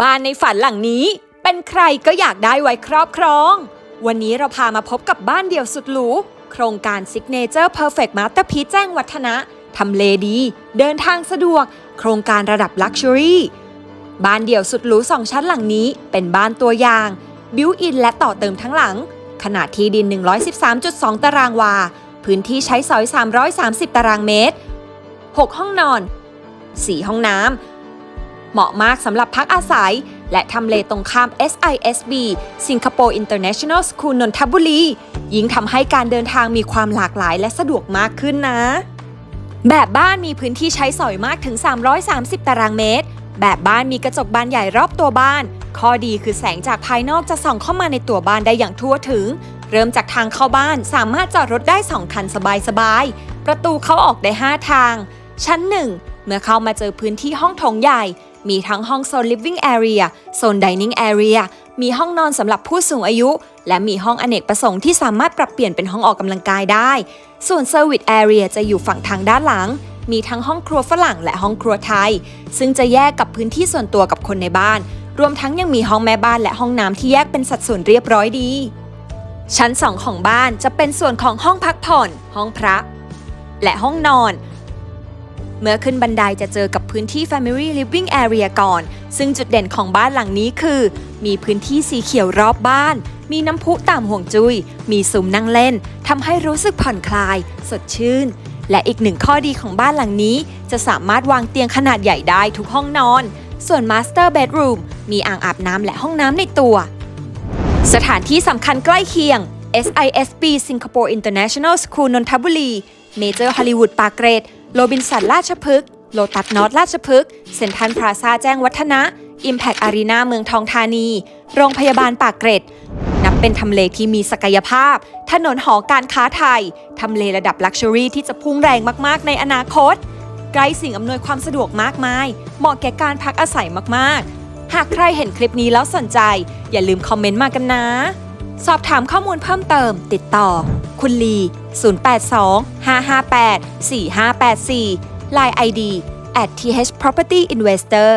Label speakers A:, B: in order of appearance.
A: บ้านในฝันหลังนี้ เป็นใครก็อยากได้ไว้ครอบครอง วันนี้เราพามาพบกับบ้านเดี่ยวสุดหรูโครงการ Signature Perfect Masterpiece แจ้งวัฒนะทำเลดี เดินทางสะดวก โครงการระดับ Luxury บ้านเดี่ยวสุดหรูสองชั้นหลังนี้ เป็นบ้านตัวอย่าง บิวอินและต่อเติมทั้งหลัง ขนาดที่ดิน 113.2 ตารางวา พื้นที่ใช้สอย 330 ตารางเมตร 6 ห้องนอน 4 ห้องน้ำ เหมาะมากสำหรับพักอาศัย และทำเลตรงข้าม SISB Singapore International School นนทบุรี ยิ่งทำให้การเดินทางมีความหลากหลายและสะดวกมากขึ้นนะ แบบบ้านมีพื้นที่ใช้สอยมากถึง 330 ตารางเมตร แบบบ้านมีกระจกบานใหญ่รอบตัวบ้าน ข้อดีคือแสงจากภายนอกจะส่องเข้ามาในตัวบ้านได้อย่างทั่วถึง เริ่มจากทางเข้าบ้านสามารถจอดรถได้ 2 คันสบายๆ ประตูเข้าออกได้ 5 ทาง ชั้น 1 เมื่อเข้ามาเจอพื้นที่ห้องโถงใหญ่ มีทั้งห้องโซน living area โซน dining area มีห้องนอนสำหรับผู้สูงอายุ และมีห้องอเนกประสงค์ที่สามารถปรับเปลี่ยนเป็นห้องออกกำลังกายได้ ส่วน service area จะอยู่ฝั่งทางด้านหลัง มีทั้งห้องครัวฝรั่งและห้องครัวไทย ซึ่งจะแยกกับพื้นที่ส่วนตัวกับคนในบ้าน รวมทั้งยังมีห้องแม่บ้านและห้องน้ำที่แยกเป็นสัดส่วนเรียบร้อยดี ชั้น 2 ของบ้านจะเป็นส่วนของห้องพักผ่อน ห้องพระ และห้องนอน เมื่อขึ้นบันไดจะเจอกับพื้นที่ Family Living Area ก่อน ซึ่งจุดเด่นของบ้านหลังนี้คือ มีพื้นที่สีเขียวรอบบ้าน มีน้ำพุตามห่วงจุย้ย มีซุ้มนั่งเล่นทำให้รู้สึกผ่อนคลาย สดชื่น และอีกหนึ่งข้อดีของบ้านหลังนี้ จะสามารถวางเตียงขนาดใหญ่ได้ทุกห้องนอน ส่วน Master Bedroom มีอ่างอาบน้ำและห้องน้ำในตัว สถานที่สำคัญใกล้เคียง SISB Singapore International School นนทบุรีเมเจ อร์ฮอลลีวูดปากเกรดโรบินสันราชพฤกษ์โลตัสนอตราชพฤกษ์เซ็นทรัลพลาซาแจ้งวัฒนะ Impact Arena เมืองทองธานี โรงพยาบาลปากเกร็ด นับเป็นทำเลที่มีศักยภาพ ถนนหอการค้าไทย ทำเลระดับลักชัวรี่ที่จะพุ่งแรงมาก ๆ ในอนาคต ใกล้สิ่งอำนวยความสะดวกมากมาย เหมาะแก่การพักอาศัยมาก ๆ หากใครเห็นคลิปนี้แล้วสนใจ อย่าลืมคอมเมนต์มากันนะ สอบถามข้อมูลเพิ่มเติม ติดต่อ คุณลี 082 558 4584 Line ID at th property investor